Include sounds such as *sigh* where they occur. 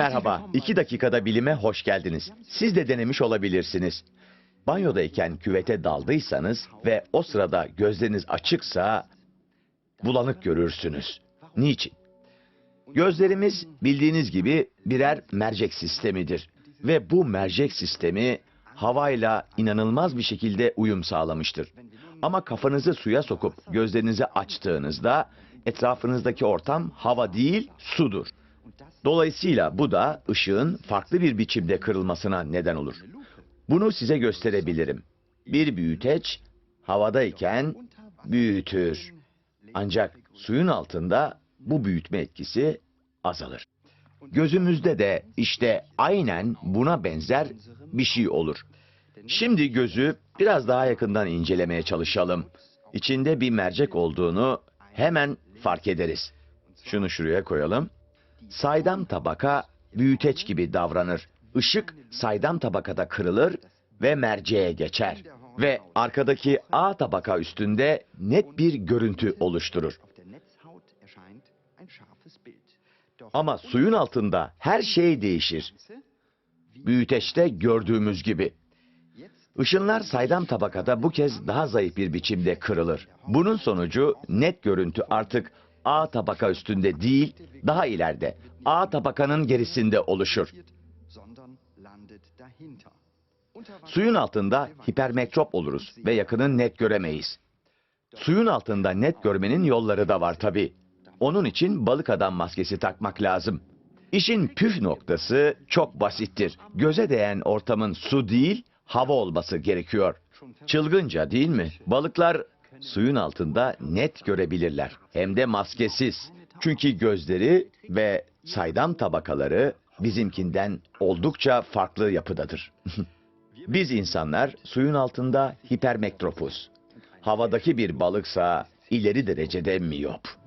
Merhaba, iki dakikada bilime hoş geldiniz. Siz de denemiş olabilirsiniz. Banyodayken küvete daldıysanız ve o sırada gözleriniz açıksa bulanık görürsünüz. Niçin? Gözlerimiz bildiğiniz gibi birer mercek sistemidir. Ve bu mercek sistemi havayla inanılmaz bir şekilde uyum sağlamıştır. Ama kafanızı suya sokup gözlerinizi açtığınızda etrafınızdaki ortam hava değil sudur. Dolayısıyla bu da ışığın farklı bir biçimde kırılmasına neden olur. Bunu size gösterebilirim. Bir büyüteç havadayken büyütür. Ancak suyun altında bu büyütme etkisi azalır. Gözümüzde de işte aynen buna benzer bir şey olur. Şimdi gözü biraz daha yakından incelemeye çalışalım. İçinde bir mercek olduğunu hemen fark ederiz. Şunu şuraya koyalım. Saydam tabaka büyüteç gibi davranır. Işık saydam tabakada kırılır ve merceğe geçer. Ve arkadaki A tabaka üstünde net bir görüntü oluşturur. Ama suyun altında her şey değişir. Büyüteçte gördüğümüz gibi. Işınlar saydam tabakada bu kez daha zayıf bir biçimde kırılır. Bunun sonucu net görüntü artık A tabaka üstünde değil, daha ileride. A tabakanın gerisinde oluşur. Suyun altında hipermetrop oluruz ve yakını net göremeyiz. Suyun altında net görmenin yolları da var tabi. Onun için balık adam maskesi takmak lazım. İşin püf noktası çok basittir. Göze değen ortamın su değil, hava olması gerekiyor. Çılgınca değil mi? Balıklar suyun altında net görebilirler. Hem de maskesiz. Çünkü gözleri ve saydam tabakaları bizimkinden oldukça farklı yapıdadır. *laughs* Biz insanlar suyun altında hipermetropuz. Havadaki bir balıksa ileri derecede miyop.